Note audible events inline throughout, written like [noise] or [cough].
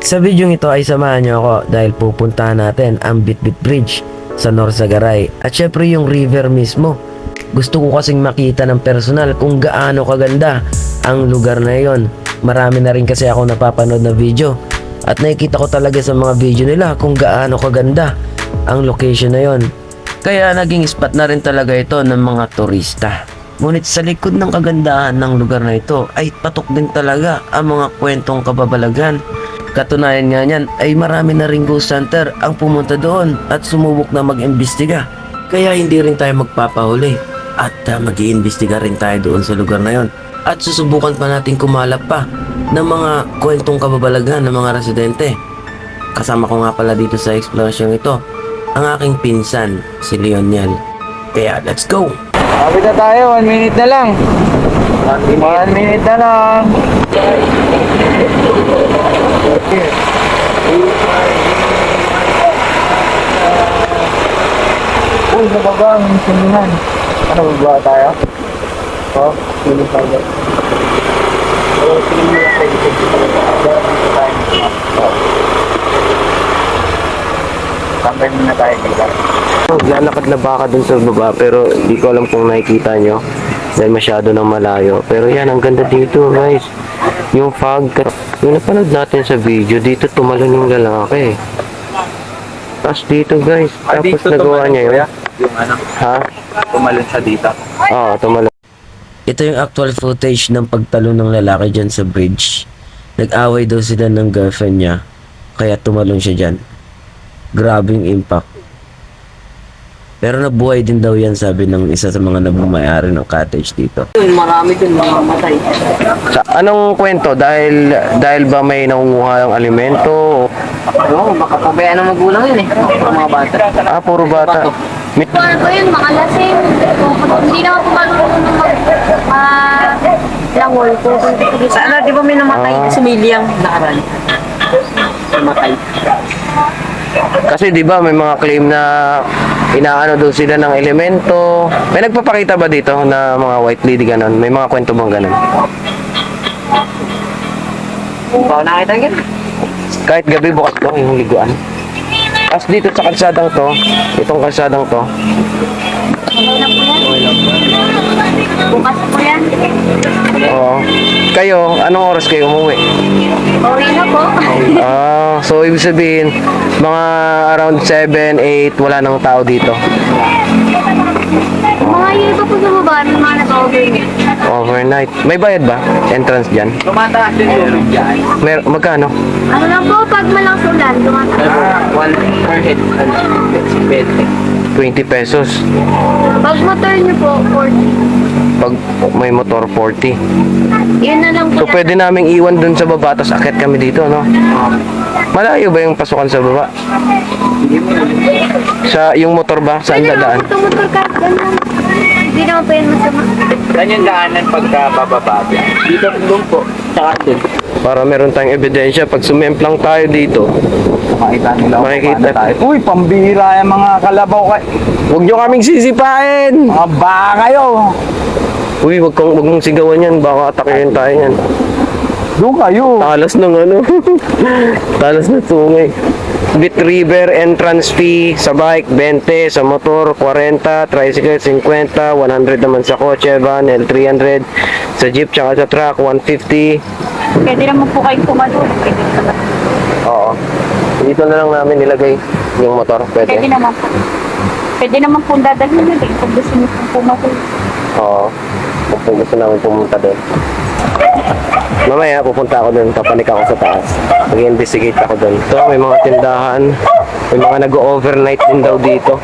Sa video ito ay samahan niyo ako dahil pupuntahan natin ang Bitbit Bridge sa Norsagaray at syempre yung river mismo. Gusto ko kasing makita ng personal kung gaano kaganda ang lugar na yon. Marami na rin kasi ako napapanood na video at nakikita ko talaga sa mga video nila kung gaano kaganda ang location na yon. Kaya naging spot na rin talaga ito ng mga turista. Ngunit sa likod ng kagandahan ng lugar na ito ay patok din talaga ang mga kwentong kababalagan. Katunayan nga niyan ay marami na ring ghost hunter ang pumunta doon at sumubok na mag-imbestiga. Kaya hindi rin tayo magpapahuli at uh, mag-iimbestiga rin tayo doon sa lugar na yon. At susubukan pa natin kumalap pa ng mga kwentong kababalagan ng mga residente. Kasama ko nga pala dito sa exploration ito ang aking pinsan, si Leoniel. Kaya let's go! Kapit na tayo, one minute na lang. One minute, na lang. Uy, nababa ang sinihan. Ano ba tayo? Oh, sino tayo? Oh, sino na tayo? Tambay muna tayo dito. Naglalakad na baka dun sa baba pero di ko alam kung nakikita nyo dahil masyado nang malayo. Pero yan, ang ganda dito guys. Yung fog, yung napanood natin sa video, dito tumalon yung lalaki. Tapos dito guys, tapos nagawa niya yun. Yung ano, Ha? tumalon siya dito. Oo, tumalon. Ito yung actual footage ng pagtalon ng lalaki dyan sa bridge. Nag-away daw sila ng girlfriend niya, kaya tumalon siya dyan. Grabe yung impact. Pero nabuhay din daw yan sabi ng isa sa mga nabumayari ng cottage dito. Marami din mga matay. Sa anong kwento? Dahil dahil ba may nangunguha ng alimento? Oo, baka pabayaan ng magulang yun eh. Mga mga bata. Ah, puro bata. May- Ano ba yun, mga lasing. Hindi naman po marunong mag... ma- langol po. Sana, di ba may namatay Ah. sa Miliang nakaraan? Namatay. Kasi 'di ba may mga claim na inaano daw sila ng elemento. May nagpapakita ba dito na mga white lady ganon? May mga kwento bang ganon? Baka nakita niyo? Kahit gabi bukas daw yung liguan. Tapos dito sa kalsadang to, itong kalsadang to. Bukas po yan. oo. Kayo, anong oras kayo umuwi? Uwi na po. Ah, so ibig sabihin, mga around 7, 8, wala nang tao dito. Mga yun iba po sa baba, may mga nag-overnight. Overnight. May bayad ba? Entrance dyan? Tumataas din tubig dyan. Mer magkano? Ano lang po, pag malakas ulan, tumataas. Ah, one per head. Ano, 20. 20 pesos. Pag motor niyo po, 40. Pag may motor, 40. Yun na lang po. So pwede naming iwan dun sa baba, tapos akit kami dito, no? Malayo ba yung pasukan sa baba? Sa yung motor ba? Saan Pwede dadaan? po motor kahit ganun. Hindi naman po yun masama. Saan yung daanan pagka bababa? Dito doon po. Tsaka din. Para meron tayong ebidensya. Pag sumemplang tayo dito, Makita nila kung Makikita. paano tayo. Uy, pambihira yung mga kalabaw kay. huwag nyo kaming sisipain! Mga baka kayo. Uy, wag kang wag mong sigawan yan. Baka atakin tayo yan. Doon kayo. Talas ng ano. [laughs] Talas na tungay. Bit River entrance fee sa bike 20, sa motor 40, tricycle 50, 100 naman sa kotse, van L300, sa jeep tsaka sa truck 150. Pwede naman po kayong pumador. Pwede naman. Oo. Dito na lang namin nilagay yung motor. Pwede Pwede. naman po. Pwede naman po dadalhin nyo din kung gusto nyo pong pumador. Oo. Kung gusto namin pumunta doon. Mamaya pupunta ako doon, papanik ako sa taas. Mag-investigate ako doon. Ito, may mga tindahan. May mga nag-overnight din daw dito.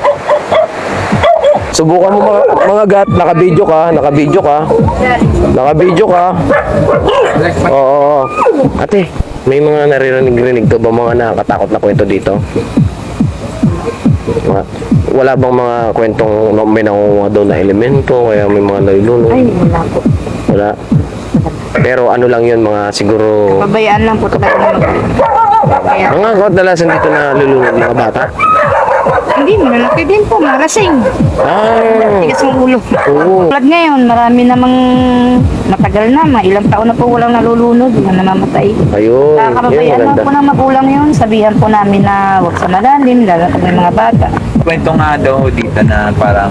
Subukan mo mga, mga gat, naka-video ka, naka-video ka. Naka-video ka. Oo, oo, oo. Ate, may mga naririnig-rinig to ba mga nakakatakot na kwento dito? Wala bang mga kwentong may nangunguha daw na elemento, kaya may mga nalulunod? Ay, wala po. Wala. Pero ano lang yun, mga siguro... Pabayaan lang po talaga Mga kadalasan dito na lulunod mga bata. Hindi, malalaki din po, marasing. Ah, Tigas ng ulo. oo. Tulad ngayon, marami namang matagal na, mga ilang taon na po walang nalulunod, na namamatay. Ayun, yun Nakakababayan maganda. naman po ng magulang yun, sabihan po namin na huwag sa malalim, lalo kung may mga bata. Kwento nga daw dito na parang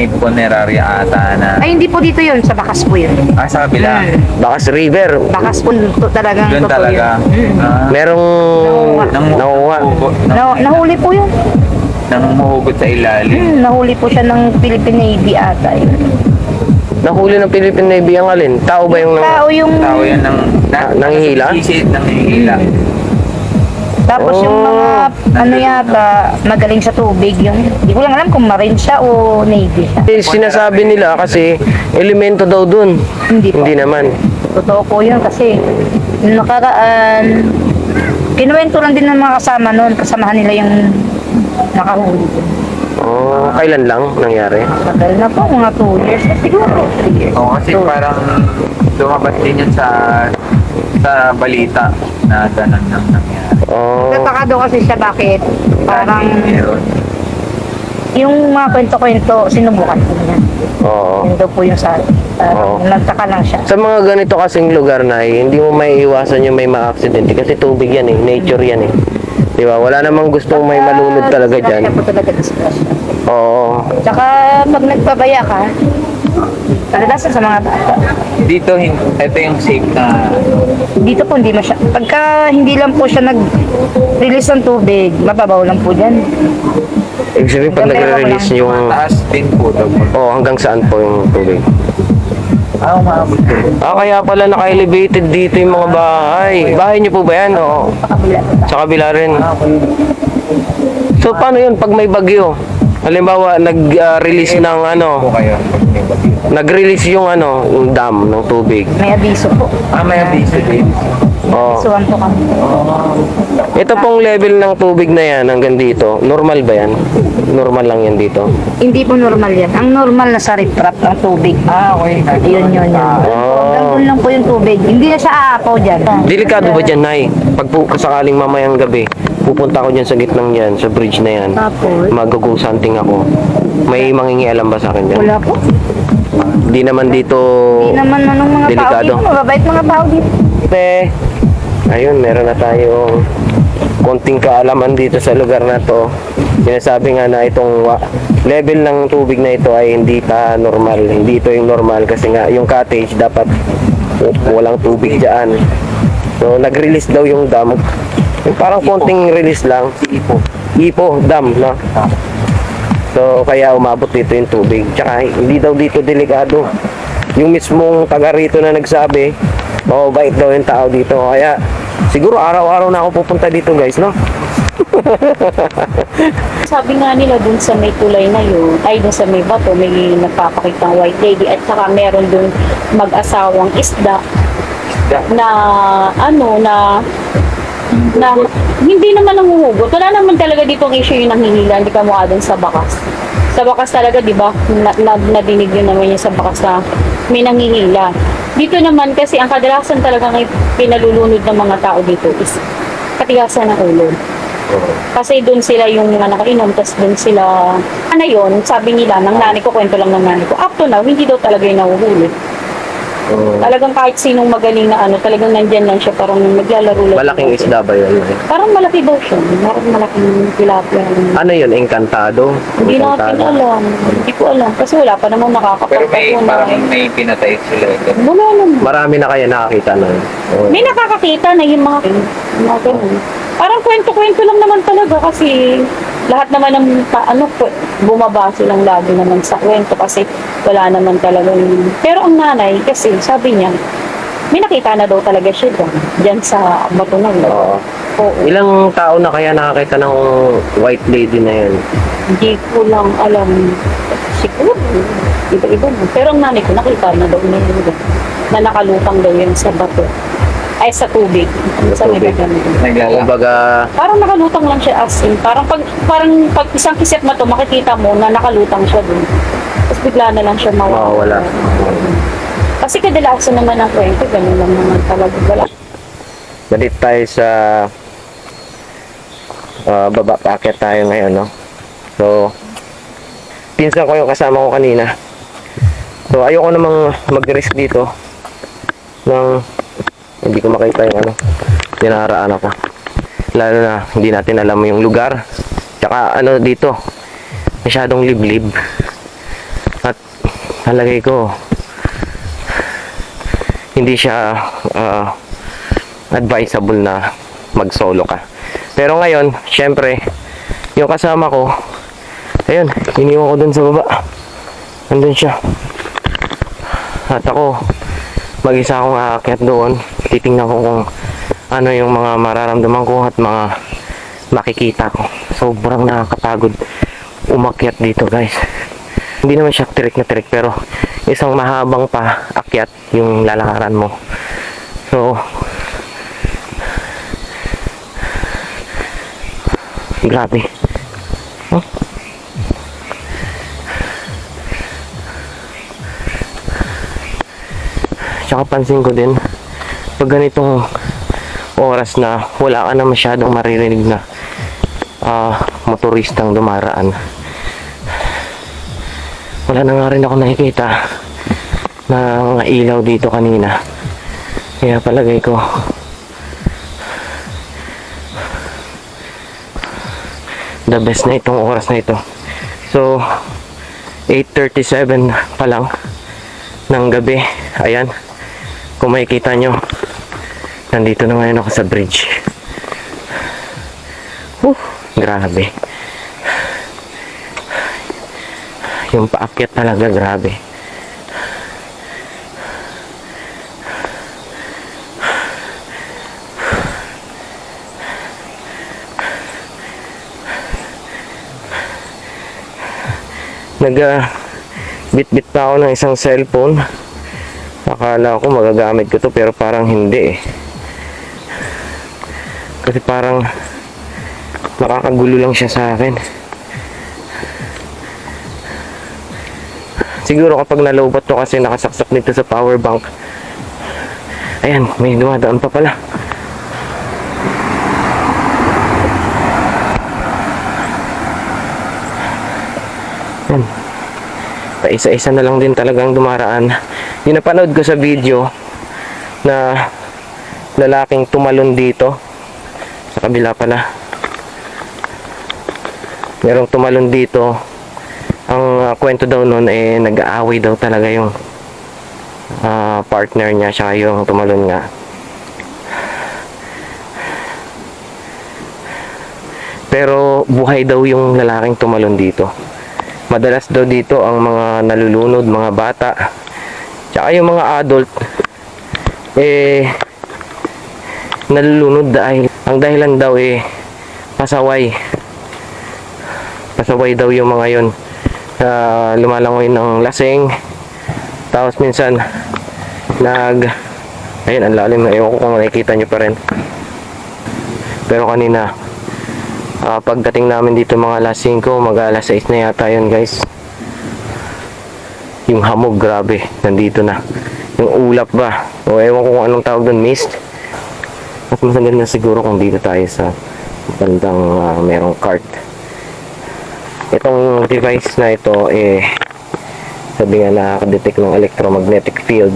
may punerarya ata na Ay, hindi po dito yun, sa bakas po yun. ah, sa kabila. Hmm. Bakas River, Bakas po to, talagang Doon totoo talaga. yun. Mm. Ah, merong nang nakuha. Na, nahuli po yun. nang mahugot sa ilalim. Hmm, nahuli po siya ng Philippine Navy ata. Yun. Nahuli ng Philippine Navy ang alin? Tao ba yung. Tao yung... Tao yan ng Ah, nanghihila? Isit, nanghihila. Tapos yung Oh. mga ano yata magaling sa tubig yung hindi ko lang alam kung marine siya o navy siya. Eh, Sinasabi nila kasi elemento daw dun. Hindi po. Hindi naman. Totoo po yun kasi nakaraan kinuwento lang din ng mga kasama noon kasamahan nila yung nakahuli. Oh, kailan lang nangyari? Tagal na po, mga 2 years. Siguro 3 years. Oo, kasi parang lumabas din yun sa sa balita na ganun nang nangyari. Oh, Nagtataka daw kasi siya bakit parang Meron. yung mga kwento-kwento sinubukan po niya. oo. Yun daw po yung sa Oo. uh, nagtaka lang siya. Sa mga ganito kasing lugar na eh, hindi mo may iwasan yung may ma-aksidente kasi tubig yan eh, nature yan eh. Di ba? Wala namang gustong may malunod talaga dyan. Disgrasya po talaga disgrasya. Oo. Tsaka pag nagpabaya ka, kadalasan sa mga bata. Dito, hin- ito yung safe na Dito po hindi masya. Pagka hindi lang po siya nag-release ng tubig, mababaw lang po dyan. Ibig sabihin pag nagre-release yung... taas din po daw. Oo, hanggang saan po yung tubig? Ah, umabot din. Ah, kaya pala naka-elevated dito yung mga bahay. Bahay niyo po ba yan? Oo. Pakabila. Sa kabila rin. So, paano yun pag may bagyo? Halimbawa, nag-release ng ano, kayo nag-release yung ano, yung dam ng tubig. May abiso po. Ah, may abiso din. Isuhan po kami. Ito pong level ng tubig na yan hanggang dito, normal ba yan? Normal lang yan dito. Hindi po normal yan. Ang normal na sa riprap ang tubig. Ah, okay. Yun, yun, yun. Hanggang doon lang po yung tubig. Hindi na siya aapaw dyan. Delikado ba dyan, Nay? Pag po sakaling mamayang gabi, pupunta ako dyan sa gitnang yan, sa bridge na yan. Tapos, Mag-go ako. May mangingialam ba sa akin dyan? wala po. Di naman dito... Hindi naman anong mga tao Delikado. dito. Mababait mga tao dito. Te, ayun, meron na tayong konting kaalaman dito sa lugar na to. Sinasabi nga na itong wa- level ng tubig na ito ay hindi pa normal. Hindi ito yung normal kasi nga yung cottage dapat w- walang tubig dyan. So, nag-release daw yung dam. Yung parang konting release lang. Ipo. Ipo, dam, no? So, kaya umabot dito yung tubig. Tsaka, hindi daw dito delikado. Yung mismong taga rito na nagsabi, mababait daw yung tao dito. Kaya, siguro araw-araw na ako pupunta dito, guys, no? [laughs] Sabi nga nila dun sa may tulay na yun, ay dun sa may bato, may nagpapakita ng white lady at saka meron dun mag-asawang isda na ano na na hindi naman nanguhugot. Wala naman talaga dito ang issue yung nanghihila, hindi ka mukha dun sa bakas. Sa bakas talaga, di ba, na, na, nadinig yun naman yung sa bakas na may nanghihila. Dito naman kasi ang kadalasan talaga ng pinalulunod ng mga tao dito is katigasan ng ulo. Kasi doon sila yung mga nakainom, tapos doon sila, ano yun, sabi nila, ng nanay ko, kwento lang ng nanay ko, up to now, hindi daw talaga yung nahuhuli. Talagang kahit sinong magaling na ano, talagang nandyan lang siya, parang naglalaro lang. Malaking isda ba yun? Parang malaki daw siya, parang malaking tilapia. Ano yun? Encantado? Hindi natin Encantado. alam, hindi ko alam, kasi wala pa namang Pero may, parang may pinatay sila. Wala naman. Marami na kaya nakakita nun. Oo. May nakakakita na yung mga, mga ganun. Parang kwento-kwento lang naman talaga kasi lahat naman ng ano, kwe- bumabase lang lagi naman sa kwento kasi wala naman talaga yung... Pero ang nanay kasi sabi niya, may nakita na daw talaga siya dyan, dyan sa bato na yun. Oo. Oo. Ilang tao na kaya nakakita ng white lady na yun? Hindi ko lang alam. Siguro, iba-iba mo. Pero ang nanay ko, nakita na daw niya yun. Na nakalutang daw yun sa bato. Ay, sa tubig. Sa may tubig. Naglala. Kumbaga, Parang nakalutang lang siya as in. Parang pag, parang pag isang kisip mo to, makikita mo na nakalutang siya dun. Tapos bigla na lang siya mawawala. mawawala. Kasi kadalasan naman ang kwento, ganun lang naman talaga. Wala. Balik tayo sa ah, baba, paakyat tayo ngayon, no? So, pinsan ko yung kasama ko kanina. So, ayoko namang mag-risk dito ng hindi ko makita yung ano, dinaraan ako. Lalo na hindi natin alam yung lugar. Tsaka ano dito, masyadong liblib. At halagay ko, hindi siya ah, advisable na mag-solo ka. Pero ngayon, syempre, yung kasama ko, ayun, iniwan ko dun sa baba. Nandun siya. At ako, mag-isa akong aakyat doon. Titingnan ko kung ano yung mga mararamdaman ko at mga makikita ko. Sobrang nakakapagod umakyat dito guys. Hindi naman siya trick na trick pero isang mahabang pa akyat yung lalakaran mo. So, grabe. Huh? Tsaka pansin ko din, pag ganitong oras na wala ka na masyadong maririnig na ah, motoristang dumaraan. Wala na nga rin ako nakikita na ilaw dito kanina. Kaya palagay ko the best na itong oras na ito. So 8.37 pa lang ng gabi. Ayan. Kung makikita nyo, nandito na ngayon ako sa bridge. Whew, grabe. Yung paakyat talaga, grabe. Nag ah, bit-bit pa ako ng isang cellphone. Akala ko magagamit ko to pero parang hindi eh. Kasi parang nakakagulo lang siya sa akin. Siguro kapag nalobat to kasi nakasaksak nito sa power bank. Ayan, may dumadaan pa pala. Yan. Paisa-isa na lang din talagang dumaraan. Yung napanood ko sa video na lalaking tumalon dito sa kabila pala. Merong tumalon dito. Ang ah, kwento daw noon eh nag-aaway daw talaga yung ah, partner niya siya yung tumalon nga. Pero buhay daw yung lalaking tumalon dito. Madalas daw dito ang mga nalulunod, mga bata. Tsaka yung mga adult, eh, nalulunod dahil, ang dahilan daw eh, pasaway. Pasaway daw yung mga yon uh, lumalangoy ng lasing. Tapos minsan, nag, ayun, ang lalim na, ewan ko kung nakikita nyo pa rin. Pero kanina, Ah, pagdating namin dito mga alas 5, mag alas 6 na yata yun guys. Yung hamog, grabe, nandito na. Yung ulap ba? O ewan ko kung anong tawag doon, mist. Mas maganda siguro kung dito tayo sa bandang ah, merong cart. Itong device na ito, eh, sabi nga nakaka-detect ng electromagnetic field.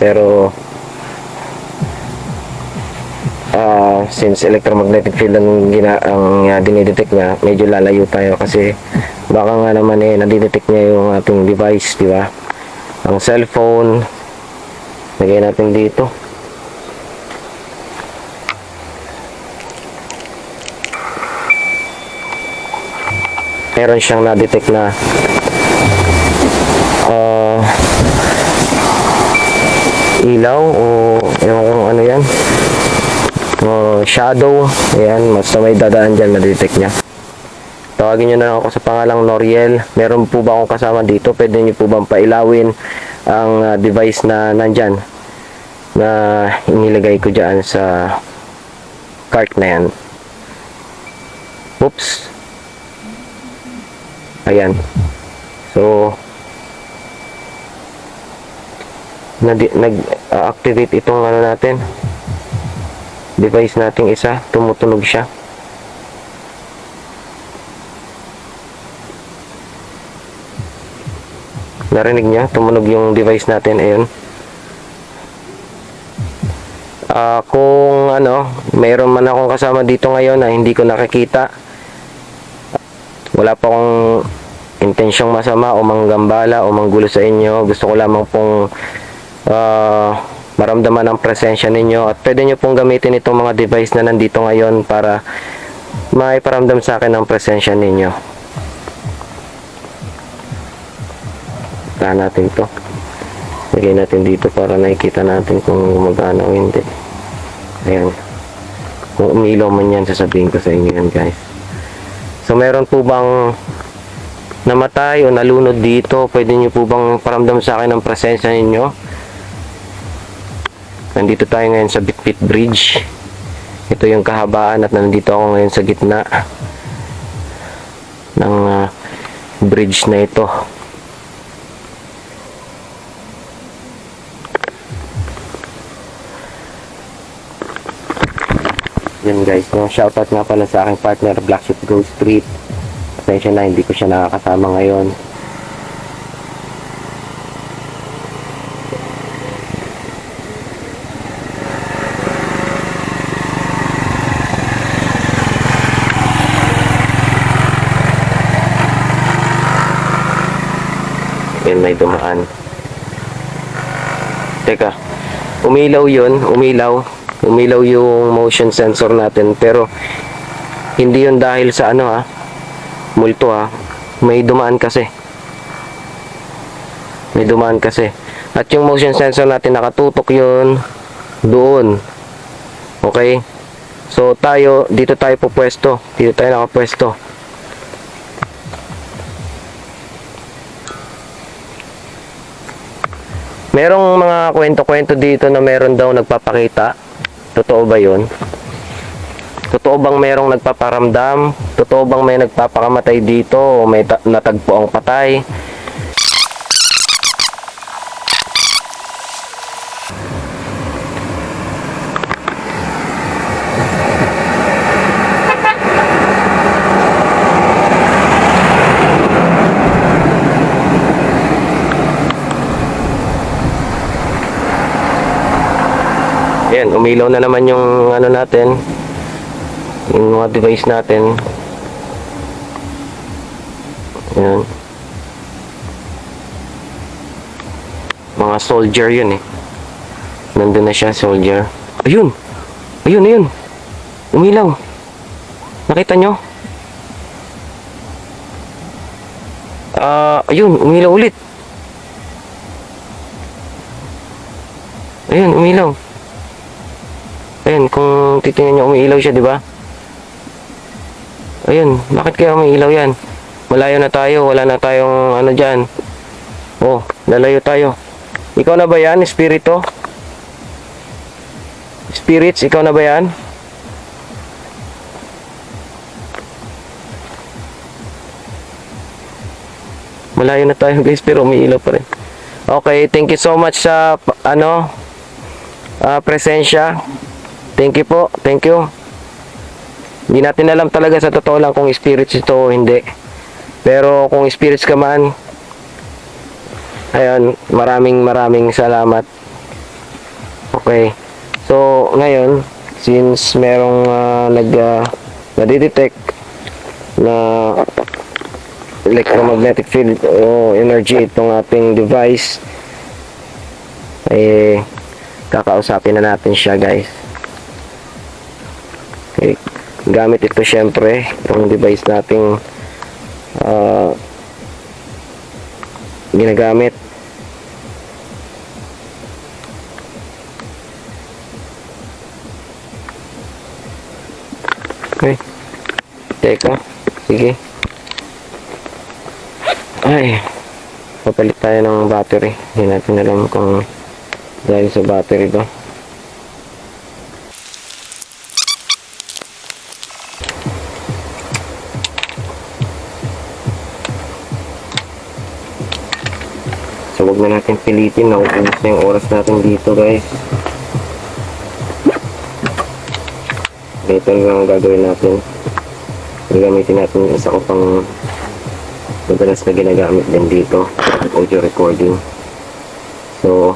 Pero, ah since electromagnetic field ang, gina, ang uh, dinidetect niya, medyo lalayo tayo kasi baka nga naman eh nadidetect niya yung ating device, di ba? Ang cellphone, lagay natin dito. Meron siyang na-detect na ah ilaw o ewan kung ano yan uh, shadow. Ayan, basta may dadaan dyan, madetect niya. Tawagin nyo na ako sa pangalang Noriel. Meron po ba akong kasama dito? Pwede nyo po bang pailawin ang uh, device na nandyan na inilagay ko dyan sa cart na yan. Oops. Ayan. So, nag- nag-activate itong ano natin device nating isa tumutunog siya Narinig niya? Tumunog yung device natin. Ayun. Ah, kung ano, mayroon man akong kasama dito ngayon na hindi ko nakikita. Wala pa akong intensyong masama o manggambala o manggulo sa inyo. Gusto ko lamang pong ah, maramdaman ang presensya ninyo at pwede nyo pong gamitin itong mga device na nandito ngayon para maiparamdam sa akin ang presensya ninyo. Tahan natin to. Lagay natin dito para nakikita natin kung gumagana o hindi. Ayan. Kung umilaw man yan, sasabihin ko sa inyo yan guys. So meron po bang namatay o nalunod dito? Pwede nyo po bang paramdam sa akin ang presensya ninyo? Nandito tayo ngayon sa Bitbit Bridge. Ito yung kahabaan at nandito ako ngayon sa gitna ng ah, bridge na ito. Yan guys, no? shoutout nga pala sa aking partner Black Sheep Ghost Street. Pasensya na, hindi ko siya nakakasama ngayon. Yan, may dumaan. Teka, umilaw yun, umilaw. Umilaw yung motion sensor natin. Pero, hindi yun dahil sa ano ha, multo ha. May dumaan kasi. May dumaan kasi. At yung motion sensor natin, nakatutok yun doon. Okay? So, tayo, dito tayo pupwesto. Dito tayo nakapwesto. Merong mga kwento-kwento dito na meron daw nagpapakita. Totoo ba yun? Totoo bang merong nagpaparamdam? Totoo bang may nagpapakamatay dito o may ta- natagpo ang patay? Ayan, umilaw na naman yung ano natin. Yung mga device natin. Ayan. Mga soldier yun eh. Nandun na siya, soldier. Ayun! Ayun, ayun! Umilaw. Nakita nyo? Ah, ayun, umilaw ulit. Ayun, umilaw. Ayun, kung titingnan nyo, umiilaw siya, di ba? Ayun, bakit kaya umiilaw yan? Malayo na tayo, wala na tayong ano dyan. Oh, lalayo tayo. Ikaw na ba yan, espiritu? Spirits, ikaw na ba yan? Malayo na tayo guys, pero umiilaw pa rin. Okay, thank you so much sa ano, ah, presensya. Thank you po. Thank you. Hindi natin alam talaga sa totoo lang kung spirits ito o hindi. Pero kung spirits ka man, ayun, maraming maraming salamat. Okay. So, ngayon, since merong uh, nag uh, nadidetect na electromagnetic field o energy itong ating device, eh, kakausapin na natin siya guys. Okay. Gamit ito syempre, itong device nating ah, ginagamit. Okay. Teka. Sige. Ay. Papalit tayo ng battery. Hindi natin alam kung dahil sa battery to. So, wag na natin pilitin. Nauubos na yung oras natin dito, guys. Ito lang ang gagawin natin. Gagamitin natin yung isa ko pang madalas na ginagamit din dito. audio recording. So.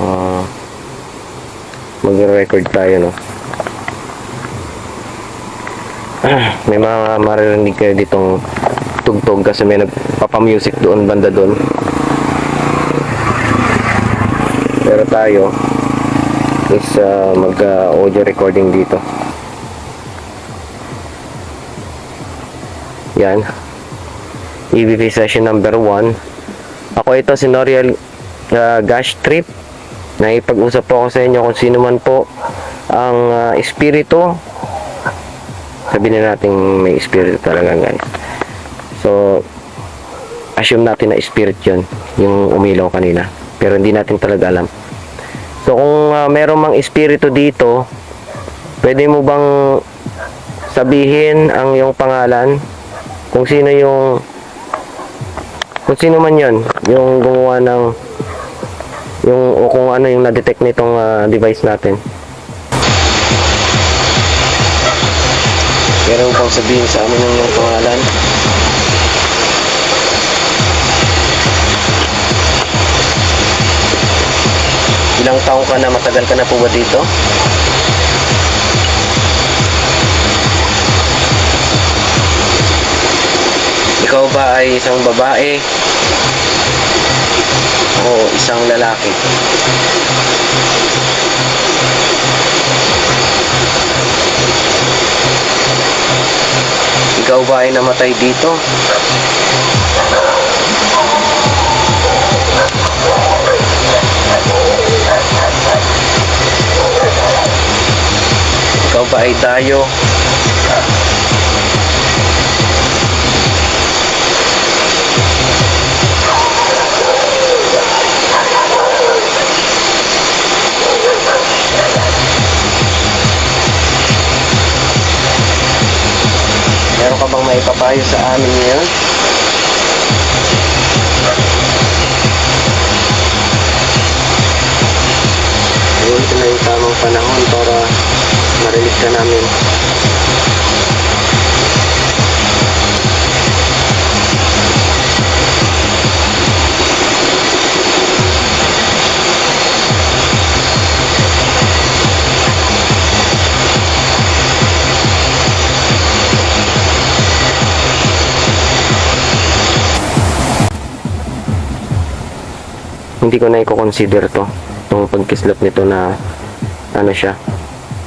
Ah, magre-record tayo, no? [clears throat] May mga maririnig kayo ditong tugtog kasi may nagpapamusic doon banda doon. Pero tayo is ah, mag ah, audio recording dito. Yan. EVP session number 1. Ako ito si Noriel ah, Gash Trip. Naipag-usap po ako sa inyo kung sino man po ang ah, espiritu. Sabihin na natin may espiritu talaga guys. So, assume natin na spirit yon yung umilaw kanina. Pero hindi natin talaga alam. So, kung uh, meron mang espiritu dito, pwede mo bang sabihin ang yung pangalan? Kung sino yung kung sino man yon yung gumawa ng yung o kung ano yung na-detect nitong ah, device natin. Pero bang sabihin sa amin yung yung pangalan? Ilang taong ka na, matagal ka na po ba dito? Ikaw ba ay isang babae o isang lalaki? Ikaw ba ay namatay dito? Ikaw ba ay tayo? Bang maipapayo sa amin ngayon? Ngayon ito na yung tamang panahon para marinig ka namin. Hindi ko na i-consider to. Itong pagkislap nito na ano siya,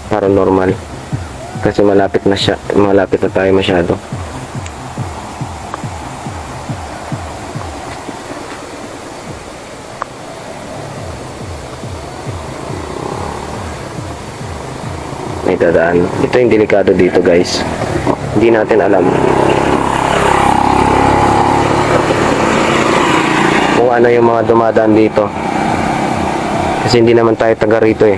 paranormal. Kasi malapit na siya, malapit na tayo masyado. May dadaan. Ito yung delikado dito guys. Hindi natin alam. Ano yung mga dumadaan dito. Kasi hindi naman tayo taga rito eh.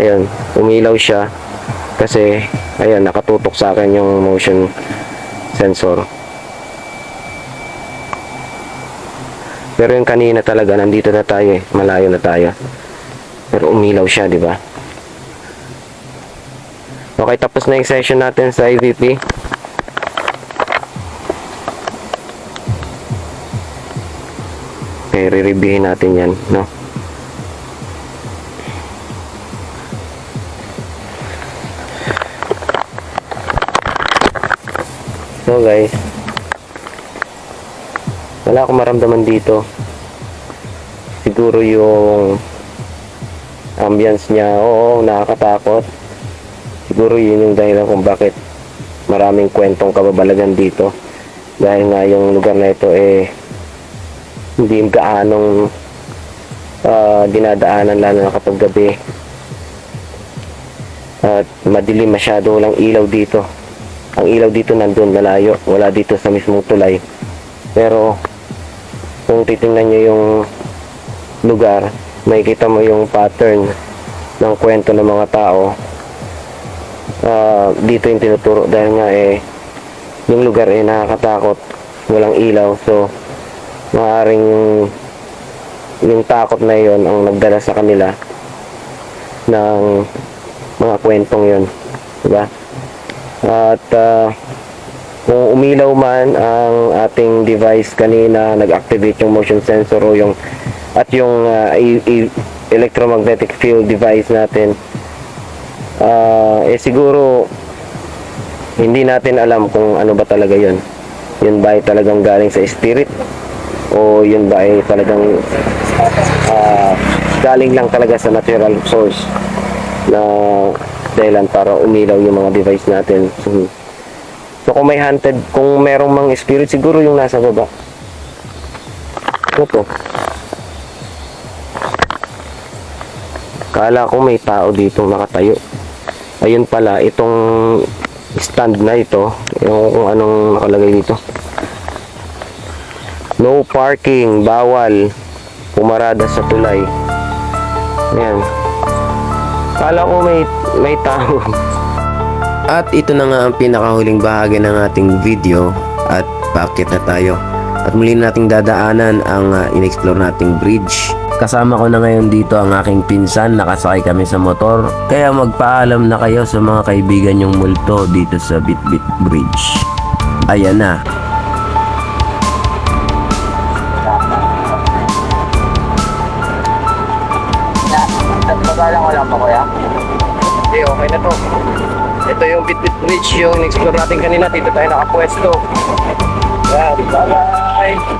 Ayun, umilaw siya kasi ayun, nakatutok sa akin yung motion sensor. Pero yung kanina talaga nandito na tayo eh, malayo na tayo. Pero umilaw siya, di ba? Okay, tapos na yung session natin sa IVP. Okay, re-reviewin natin yan, no? So guys, wala akong maramdaman dito. Siguro yung ambience niya, oo, nakakatakot. Siguro yun yung dahilan kung bakit maraming kwentong kababalagan dito. Dahil nga yung lugar na ito eh hindi gaanong ah, dinadaanan lalo na kapag gabi. At madilim masyado walang ilaw dito. Ang ilaw dito nandun malayo, wala dito sa mismong tulay. Pero kung titingnan nyo yung lugar, makikita mo yung pattern ng kwento ng mga tao. Ah, dito yung tinuturo dahil nga eh yung lugar eh nakakatakot, walang ilaw. So maaaring yung, yung takot na yon ang nagdala sa kanila ng mga kwentong yon diba? At ah, kung umilaw man ang ating device kanina nag-activate yung motion sensor o yung at yung i- electromagnetic field device natin ah, eh siguro hindi natin alam kung ano ba talaga yon yun ba ay talagang galing sa spirit o yun ba ay talagang ah, galing lang talaga sa natural source na dahilan para umilaw yung mga device natin. So, so kung may hunted, kung merong mga spirit, siguro yung nasa baba. Ano to? Kala ko may tao dito nakatayo. Ayun pala, itong stand na ito, yung kung anong nakalagay dito. No parking, bawal. Pumarada sa tulay. Ayan. Kala ko may, may tao. [laughs] At ito na nga ang pinakahuling bahagi ng ating video at bakit na tayo. At muli nating dadaanan ang uh, in-explore nating bridge. Kasama ko na ngayon dito ang aking pinsan, nakasakay kami sa motor. Kaya magpaalam na kayo sa mga kaibigan yung multo dito sa Bitbit Bridge. Ayan na, Bitbit Bridge, yung in-explore natin kanina. Dito tayo nakapwesto. Yan, bye-bye!